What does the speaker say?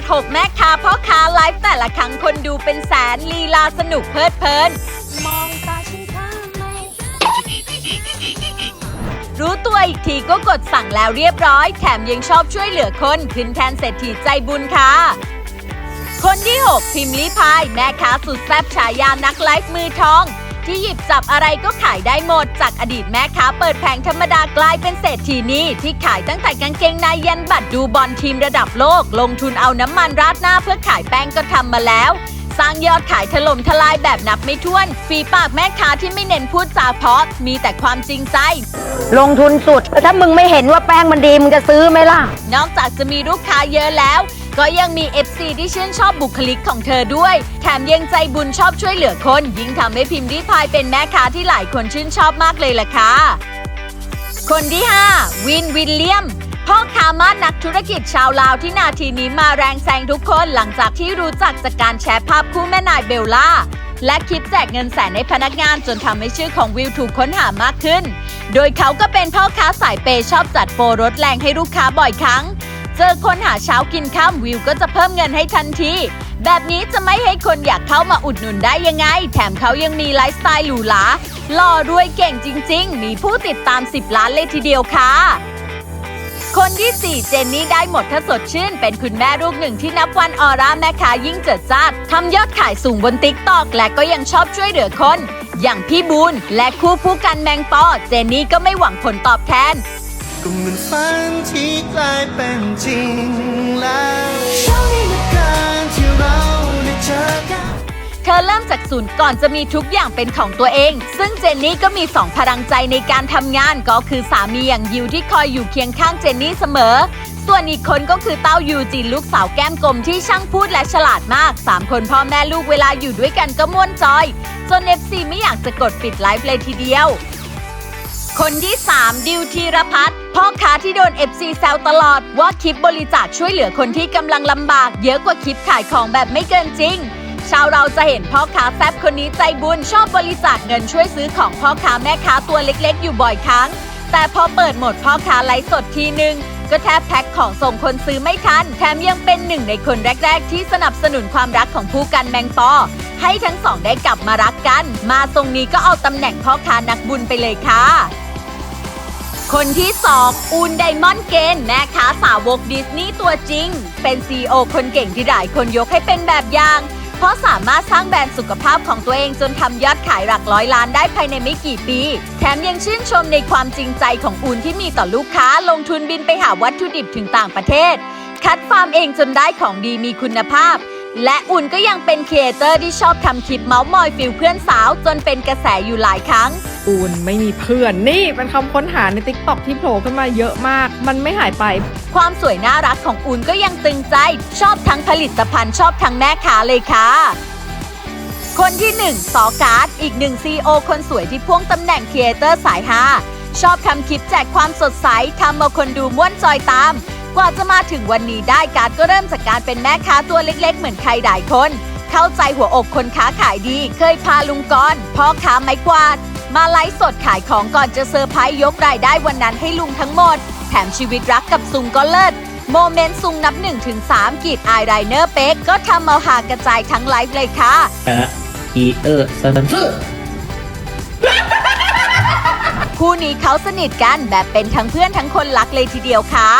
ด 6 แม่ค้าพ่อค้าไลฟ์แต่ละครั้งคนดูเป็นแสนลีลาสนุกเพลิดเพลิน มองตาฉันข้างในรู้ตัวอีกทีก็กดสั่งแล้วเรียบร้อย แถมยังชอบช่วยเหลือคนขึ้นแทนเศรษฐีใจบุญค่ะ คนที่ 6 พิมพ์ลิพาย แม่ค้าสุดแซ่บฉายานักไลฟ์มือทอง ที่หยิบจับอะไรก็ขายได้หมด จากอดีตแม่ค้าเปิดแผงธรรมดากลายเป็นเศรษฐีนี้ที่ขายตั้งแต่กางเกงในยันบัตรดูบอลทีมระดับโลก ลงทุนเอาน้ำมันราดหน้าเพื่อขายแป้งก็ทำมาแล้ว สร้างยอดขายถล่มทลายแบบนับไม่ถ้วน ฝีปากแม่ค้าที่ไม่เน้นพูดจาเพราะมีแต่ความจริงใจ ลงทุนสุดแต่ถ้ามึงไม่เห็นว่าแป้งมันดีมึงจะซื้อไหมล่ะ นอกจากจะมีลูกค้าเยอะแล้ว ก็ยังมี FC ที่ชื่นชอบบุคลิกของเธอด้วย แถมยังใจบุญชอบช่วยเหลือคน ยิ่งทำให้พิมพ์ริพายเป็นแม่ค้าที่หลายคนชื่นชอบมากเลยล่ะค่ะ คนที่ 5 วินวิลเลียมพ่อค้ามานักธุรกิจชาวลาวที่นาทีนี้มาแรงแซงทุกคนหลังจากที่รู้จักจากการแชร์ภาพคู่แม่นายเบลล่า และคลิปแจกเงินแสนให้พนักงานจนทำให้ชื่อของวิวถูกค้นหามากขึ้น โดยเขาก็เป็นพ่อค้าสายเปย์ชอบจัดโปรรถแรงให้ลูกค้าบ่อยครั้ง เจอคนหาเช้ากินข้ามวิวก็จะเพิ่มเงินให้ทันที แบบนี้จะไม่ให้คนอยากเข้ามาอุดหนุนได้ยังไง แถมเขายังมีไลฟ์สไตล์หรูหราหล่อรวยเก่งจริง ๆ มีผู้ติดตาม 10 ล้านเลยทีเดียวค่ะคนที่ 4 เจนนี่ได้หมดถ้าสดชื่น เป็นคุณแม่ลูกหนึ่งที่นับวันออร่าแม่ค้ายิ่งเจิดจ้าทำยอดขายสูงบนติ๊กตอกและก็ยังชอบช่วยเหลือคน อย่างพี่บูนและคู่ผู้กันแมงปอ เจนนี่ก็ไม่หวังผลตอบแทน ก็เหมือนฝันที่กลายเป็นจริงแล้วโชคดีเหลือเกินที่เราได้เจอกัน เธอเริ่มจากศูนย์ก่อนจะมีทุกอย่างเป็นของตัวเอง ซึ่งเจนนี่ก็มีสองพลังใจในการทำงานก็คือสามีอย่างยิวที่คอยอยู่เคียงข้างเจนนี่เสมอ ส่วนอีกคนก็คือเต้ายูจีนลูกสาวแก้มกลมที่ช่างพูดและฉลาดมาก 3 คนพ่อแม่ลูกเวลาอยู่ด้วยกันก็ม่วนจอย จน FC ไม่อยากจะกดปิดไลฟ์เลยทีเดียว คนที่ 3 ดิวธีรพัฒน์พ่อค้าที่โดน FC แซวตลอดว่าคลิปบริจาคช่วยเหลือคนที่กำลังลำบาก เยอะกว่าคลิปขายของแบบไม่เกินจริง ชาวเราจะเห็นพ่อค้าแซบคนนี้ใจบุญชอบบริจาคเงินช่วยซื้อของพ่อค้าแม่ค้าตัวเล็กๆ อยู่บ่อยครั้ง แต่พอเปิดหมดพ่อค้าไลฟ์สดทีนึงก็แทบแพ็คของส่งคนซื้อไม่ทัน แถมยังเป็นหนึ่งในคนแรก ๆ ที่สนับสนุนความรักของผู้กันแมงปอ ให้ทั้งสองได้กลับมารักกัน มาทรงนี้ก็เอาตำแหน่งพ่อค้านักบุญไปเลยค่ะ คนที่ 2 อูนไดมอนเกนแม่ค้าสาวกดิสนีย์ตัวจริง เป็นซีอคนเก่งที่หลายคนยกให้เป็นแบบอย่าง เพราะสามารถสร้างแบรนด์สุขภาพของตัวเองจนทำยอดขายหลักร้อยล้านได้ภายในไม่กี่ปี แถมยังชื่นชมในความจริงใจของอูนที่มีต่อลูกค้าลงทุนบินไปหาวัตถุดิบถึงต่างประเทศ คัดฟาร์มเองจนได้ของดีมีคุณภาพ และอุ่นก็ยังเป็นครีเอเตอร์ที่ชอบทำคลิปเมาส์มอยฟิลเพื่อนสาว จนเป็นกระแสอยู่หลายครั้ง อูนไม่มีเพื่อนนี่เป็นคำค้นหาในติ๊กต็อกที่โผล่ขึ้นมาเยอะมาก มันไม่หายไป ความสวยน่ารักของอุ่นก็ยังตึงใจ ชอบทั้งผลิตภัณฑ์ชอบทั้งแม่ค้าเลยค่ะ คนที่1สอการ์ดอีกหนึ่งซีโอคนสวยที่พ่วงตำแหน่งครีเอเตอร์สายฮาชอบทำคลิปแจกความสดใสทำเอาคนดูม่วนจอยตาม กว่าจะมาถึงวันนี้ได้การ์ดก็เริ่มจากการเป็นแม่ค้าตัวเล็กๆ เหมือนใครหลายคน เข้าใจหัวอกคนค้าขายดี เคยพาลุงกรพ่อค้าไม้กวาด มาไลฟ์สดขายของก่อนจะเซอร์ไพรส์ยกรายได้วันนั้นให้ลุงทั้งหมด แถมชีวิตรักกับซุงก็เลิศโมเมนต์ซุงนับ1ถึง3กีดอายไรเนอร์เป๊กก็ทำเอาหากระจายทั้งไลฟ์เลยค่ะอะอีเออซันคู่นี้เขาสนิทกันแบบเป็นทั้งเพื่อนทั้งคนรักเลยทีเดียวค่ะ